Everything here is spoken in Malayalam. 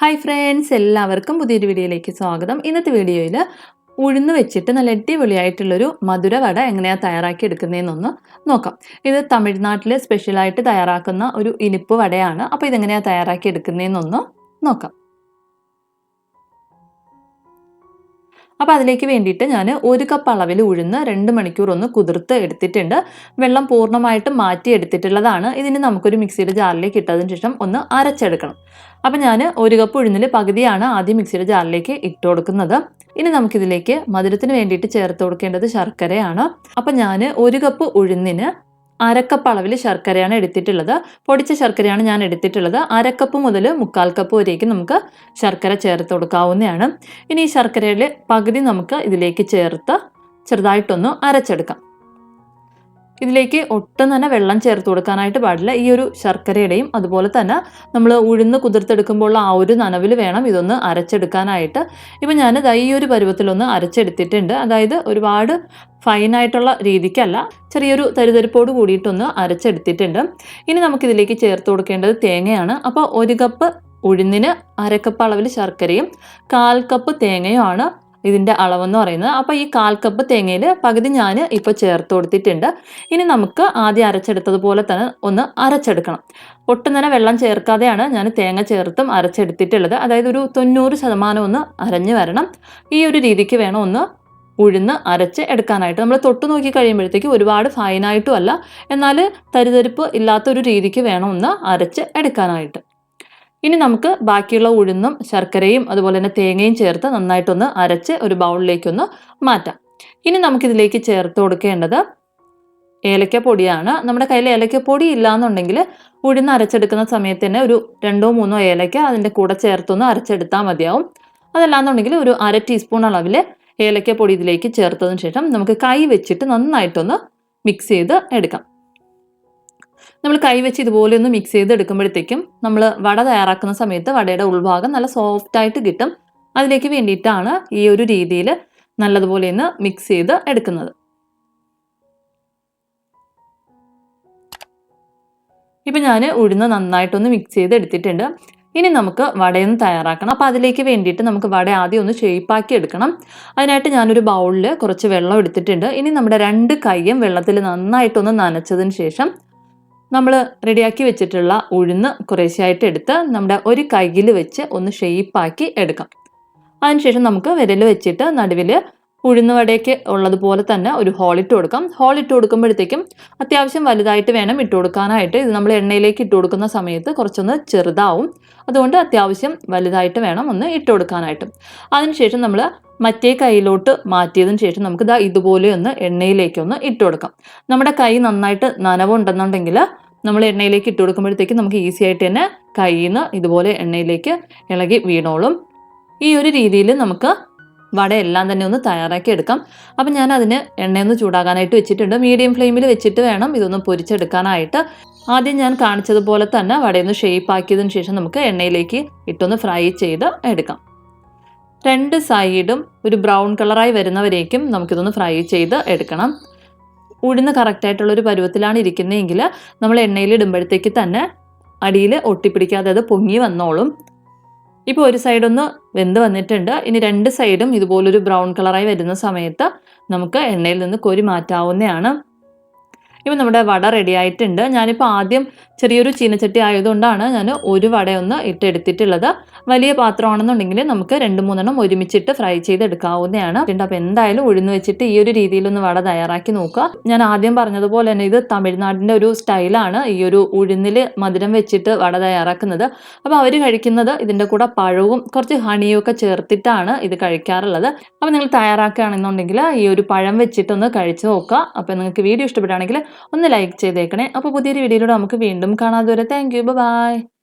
ഹായ് ഫ്രണ്ട്സ് എല്ലാവർക്കും പുതിയൊരു വീഡിയോയിലേക്ക് സ്വാഗതം. ഇന്നത്തെ വീഡിയോയിൽ ഉഴുന്ന് വെച്ചിട്ട് നല്ല അടിപൊളിയായിട്ടുള്ളൊരു മധുര വട എങ്ങനെയാണ് തയ്യാറാക്കി എടുക്കുന്നതെന്നൊന്ന് നോക്കാം. ഇത് തമിഴ്നാട്ടിൽ സ്പെഷ്യലായിട്ട് തയ്യാറാക്കുന്ന ഒരു ഇനിപ്പ് വടയാണ്. അപ്പോൾ ഇതെങ്ങനെയാണ് തയ്യാറാക്കി എടുക്കുന്നതെന്നൊന്ന് നോക്കാം. അപ്പോൾ അതിലേക്ക് വേണ്ടിയിട്ട് ഞാൻ ഒരു കപ്പ് അളവിൽ ഉഴുന്ന് രണ്ട് മണിക്കൂർ ഒന്ന് കുതിർത്ത് എടുത്തിട്ടുണ്ട്. വെള്ളം പൂർണമായിട്ട് മാറ്റി എടുത്തിട്ടുള്ളതാണ്. ഇതിന് നമുക്കൊരു മിക്സിയുടെ ജാറിലേക്ക് ഇട്ടതിന് ശേഷം ഒന്ന് അരച്ചെടുക്കണം. അപ്പോൾ ഞാൻ ഒരു കപ്പ് ഉഴുന്നിൽ പകുതിയാണ് ആദ്യം മിക്സിയുടെ ജാറിലേക്ക് ഇട്ട് കൊടുക്കുന്നത്. ഇനി നമുക്കിതിലേക്ക് മധുരത്തിന് വേണ്ടിയിട്ട് ചേർത്ത് കൊടുക്കേണ്ടത് ശർക്കരയാണ്. അപ്പം ഞാൻ ഒരു കപ്പ് ഉഴുന്നിന് അരക്കപ്പ് അളവിൽ ശർക്കരയാണ് എടുത്തിട്ടുള്ളത്. പൊടിച്ച ശർക്കരയാണ് ഞാൻ എടുത്തിട്ടുള്ളത്. അരക്കപ്പ് മുതൽ മുക്കാൽ കപ്പ് വരേക്ക് നമുക്ക് ശർക്കര ചേർത്ത് കൊടുക്കാവുന്നതാണ്. ഇനി ഈ ശർക്കരയിൽ പകുതി നമുക്ക് ഇതിലേക്ക് ചേർത്ത് ചെറുതായിട്ടൊന്ന് അരച്ചെടുക്കാം. ഇതിലേക്ക് ഒട്ടും തന്നെ വെള്ളം ചേർത്ത് കൊടുക്കാനായിട്ട് പാടില്ല. ഈ ഒരു ശർക്കരയുടെയും അതുപോലെ തന്നെ നമ്മൾ ഉഴുന്ന് കുതിർത്തെടുക്കുമ്പോൾ ആ ഒരു നനവിൽ വേണം ഇതൊന്ന് അരച്ചെടുക്കാനായിട്ട്. ഇപ്പം ഞാൻ ഈ ഒരു പരുവത്തിലൊന്ന് അരച്ചെടുത്തിട്ടുണ്ട്. അതായത് ഒരുപാട് ഫൈനായിട്ടുള്ള രീതിക്കല്ല ചെറിയൊരു തരിതരിപ്പോട് കൂടിയിട്ടൊന്ന് അരച്ചെടുത്തിട്ടുണ്ട്. ഇനി നമുക്കിതിലേക്ക് ചേർത്ത് കൊടുക്കേണ്ടത് തേങ്ങയാണ്. അപ്പോൾ ഒരു കപ്പ് ഉഴുന്നിന് അരക്കപ്പ് അളവിൽ ശർക്കരയും കാൽ കപ്പ് തേങ്ങയുമാണ്. ഇതിന്റെ അളവെന്ന് പറയുന്നത്. അപ്പോൾ ഈ കാൽ കപ്പ് തേങ്ങയിൽ പകുതി ഞാൻ ഇപ്പോൾ ചേർത്ത് കൊടുത്തിട്ടുണ്ട്. ഇനി നമുക്ക് ആദ്യം അരച്ചെടുത്തതുപോലെ തന്നെ ഒന്ന് അരച്ചെടുക്കണം. ഒട്ടും തന്നെ വെള്ളം ചേർക്കാതെയാണ് ഞാൻ തേങ്ങ ചേർത്തും അരച്ചെടുത്തിട്ടുള്ളത്. അതായത് ഒരു തൊണ്ണൂറ് ശതമാനം ഒന്ന് അരഞ്ഞു വരണം. ഈ ഒരു രീതിക്ക് വേണം ഒന്ന് ഉഴുന്ന് അരച്ച് എടുക്കാനായിട്ട്. നമ്മൾ തൊട്ട് നോക്കി കഴിയുമ്പോഴത്തേക്ക് ഒരുപാട് ഫൈനായിട്ടും അല്ല. എന്നാൽ തരിതരിപ്പ് ഇല്ലാത്തൊരു രീതിക്ക് വേണം ഒന്ന് അരച്ച് എടുക്കാനായിട്ട്. ഇനി നമുക്ക് ബാക്കിയുള്ള ഉഴുന്നും ശർക്കരയും അതുപോലെ തന്നെ തേങ്ങയും ചേർത്ത് നന്നായിട്ടൊന്ന് അരച്ച് ഒരു ബൗളിലേക്കൊന്ന് മാറ്റാം. ഇനി നമുക്കിതിലേക്ക് ചേർത്ത് കൊടുക്കേണ്ടത് ഏലക്കപ്പൊടിയാണ്. നമ്മുടെ കയ്യിൽ ഏലക്കപ്പൊടി ഇല്ലാന്നുണ്ടെങ്കിൽ ഉഴുന്ന് അരച്ചെടുക്കുന്ന സമയത്ത് തന്നെ ഒരു രണ്ടോ മൂന്നോ ഏലക്ക അതിന്റെ കൂടെ ചേർത്തൊന്ന് അരച്ചെടുത്താൽ മതിയാവും. അതല്ലാന്നുണ്ടെങ്കിൽ ഒരു അര ടീസ്പൂൺ അളവിൽ ഏലക്കപ്പൊടി ഇതിലേക്ക് ചേർത്തതിന് ശേഷം നമുക്ക് കൈ വെച്ചിട്ട് നന്നായിട്ടൊന്ന് മിക്സ് ചെയ്ത് എടുക്കാം. നമ്മൾ കൈവച്ച് ഇതുപോലെ ഒന്ന് മിക്സ് ചെയ്ത് എടുക്കുമ്പോഴത്തേക്കും നമ്മൾ വട തയ്യാറാക്കുന്ന സമയത്ത് വടയുടെ ഉൾഭാഗം നല്ല സോഫ്റ്റ് ആയിട്ട് കിട്ടും. അതിലേക്ക് വേണ്ടിയിട്ടാണ് ഈ ഒരു രീതിയിൽ നല്ലതുപോലെ ഒന്ന് മിക്സ് ചെയ്ത് എടുക്കുന്നത്. ഇപ്പം ഞാൻ ഉഴുന്ന് നന്നായിട്ടൊന്ന് മിക്സ് ചെയ്ത് എടുത്തിട്ടുണ്ട് ഇനി നമുക്ക് വടയൊന്ന് തയ്യാറാക്കണം. അപ്പോൾ അതിലേക്ക് വേണ്ടിയിട്ട് നമുക്ക് വട ആദ്യം ഒന്ന് ഷേപ്പാക്കി എടുക്കണം. അതിനായിട്ട് ഞാനൊരു ബൗളിൽ കുറച്ച് വെള്ളം എടുത്തിട്ടുണ്ട്. ഇനി നമ്മുടെ രണ്ട് കൈയും വെള്ളത്തിൽ നന്നായിട്ടൊന്ന് നനച്ചതിന് ശേഷം നമ്മൾ റെഡിയാക്കി വെച്ചിട്ടുള്ള ഉഴുന്ന് കുറേശ്ശായിട്ട് എടുത്ത് നമ്മുടെ ഒരു കൈകിൽ വെച്ച് ഒന്ന് ഷെയ്പ്പാക്കി എടുക്കാം. അതിനുശേഷം നമുക്ക് വിരൽ വെച്ചിട്ട് നടുവിൽ ഉഴുന്ന് വടയ്ക്ക് ഉള്ളതുപോലെ തന്നെ ഒരു ഹോളിട്ട് കൊടുക്കാം. ഹോളിട്ട് കൊടുക്കുമ്പോഴത്തേക്കും അത്യാവശ്യം വലുതായിട്ട് വേണം ഇട്ട് കൊടുക്കാനായിട്ട്. ഇത് നമ്മൾ എണ്ണയിലേക്ക് ഇട്ട് കൊടുക്കുന്ന സമയത്ത് കുറച്ചൊന്ന് ചെറുതാവും. അതുകൊണ്ട് അത്യാവശ്യം വലുതായിട്ട് വേണം ഒന്ന് ഇട്ട് കൊടുക്കാനായിട്ട്. അതിനുശേഷം നമ്മൾ മറ്റേ കൈയിലോട്ട് മാറ്റിയതിന് ശേഷം നമുക്ക് ഇതാ ഇതുപോലെ ഒന്ന് എണ്ണയിലേക്ക് ഒന്ന് ഇട്ട് കൊടുക്കാം. നമ്മുടെ കൈ നന്നായിട്ട് നനവുണ്ടെന്നുണ്ടെങ്കിൽ നമ്മൾ എണ്ണയിലേക്ക് ഇട്ട് കൊടുക്കുമ്പോഴത്തേക്ക് നമുക്ക് ഈസി ആയിട്ട് തന്നെ കയ്യിൽ നിന്ന് ഇതുപോലെ എണ്ണയിലേക്ക് ഇളകി വീണോളും. ഈ ഒരു രീതിയിൽ നമുക്ക് വട എല്ലാം തന്നെ ഒന്ന് തയ്യാറാക്കി എടുക്കാം. അപ്പം ഞാൻ അതിന് എണ്ണയൊന്ന് ചൂടാകാനായിട്ട് വെച്ചിട്ടുണ്ട്. മീഡിയം ഫ്ലെയിമിൽ വെച്ചിട്ട് വേണം ഇതൊന്ന് പൊരിച്ചെടുക്കാനായിട്ട്. ആദ്യം ഞാൻ കാണിച്ചതുപോലെ തന്നെ വടയൊന്ന് ഷേപ്പ് ആക്കിയതിന് ശേഷം നമുക്ക് എണ്ണയിലേക്ക് ഇട്ടൊന്ന് ഫ്രൈ ചെയ്ത് എടുക്കാം. രണ്ട് സൈഡും ഒരു ബ്രൗൺ കളറായി വരുന്നവരേക്കും നമുക്കിതൊന്ന് ഫ്രൈ ചെയ്ത് എടുക്കണം. ഉഴുന്ന് കറക്റ്റായിട്ടുള്ളൊരു പരുവത്തിലാണ് ഇരിക്കുന്നതെങ്കിൽ നമ്മൾ എണ്ണയിൽ ഇടുമ്പോഴത്തേക്ക് തന്നെ അടിയിൽ ഒട്ടിപ്പിടിക്കാതെ അത് പൊങ്ങി വന്നോളും. ഇപ്പോൾ ഒരു സൈഡ് ഒന്ന് വെന്ത് വന്നിട്ടുണ്ട്. ഇനി രണ്ട് സൈഡും ഇതുപോലൊരു ബ്രൗൺ കളറായി വരുന്ന സമയത്ത് നമുക്ക് എണ്ണയിൽ നിന്ന് കോരി മാറ്റാവുന്നതാണ്. ഇപ്പം നമ്മുടെ വട റെഡി ആയിട്ടുണ്ട്. ഞാനിപ്പോൾ ആദ്യം ചെറിയൊരു ചീനച്ചട്ടി ആയതുകൊണ്ടാണ് ഞാൻ ഒരു വടയൊന്ന് ഇട്ടെടുത്തിട്ടുള്ളത്. വലിയ പാത്രമാണെന്നുണ്ടെങ്കിൽ നമുക്ക് രണ്ട് മൂന്നെണ്ണം ഒരുമിച്ചിട്ട് ഫ്രൈ ചെയ്തെടുക്കാവുന്നതാണ്. അപ്പോൾ എന്തായാലും ഉഴുന്ന് വെച്ചിട്ട് ഈ ഒരു രീതിയിലൊന്ന് വട തയ്യാറാക്കി നോക്കുക. ഞാൻ ആദ്യം പറഞ്ഞതുപോലെ തന്നെ ഇത് തമിഴ്നാടിന്റെ ഒരു സ്റ്റൈലാണ് ഈ ഒരു ഉഴുന്നിൽ മധുരം വെച്ചിട്ട് വട തയ്യാറാക്കുന്നത്. അപ്പോൾ അവർ കഴിക്കുന്നത് ഇതിന്റെ കൂടെ പഴവും കുറച്ച് ഹണിയും ഒക്കെ ചേർത്തിട്ടാണ് ഇത് കഴിക്കാറുള്ളത്. അപ്പോൾ നിങ്ങൾ തയ്യാറാക്കുകയാണെന്നുണ്ടെങ്കിൽ ഈ ഒരു പഴം വെച്ചിട്ടൊന്ന് കഴിച്ചു നോക്കുക. അപ്പോൾ നിങ്ങൾക്ക് വീഡിയോ ഇഷ്ടപ്പെടുകയാണെങ്കിൽ ഒന്ന് ലൈക്ക് ചെയ്തേക്കണേ. അപ്പോൾ പുതിയൊരു വീഡിയോയിലൂടെ നമുക്ക് വീണ്ടും കാണാതെ വരെ താങ്ക് യു ബൈ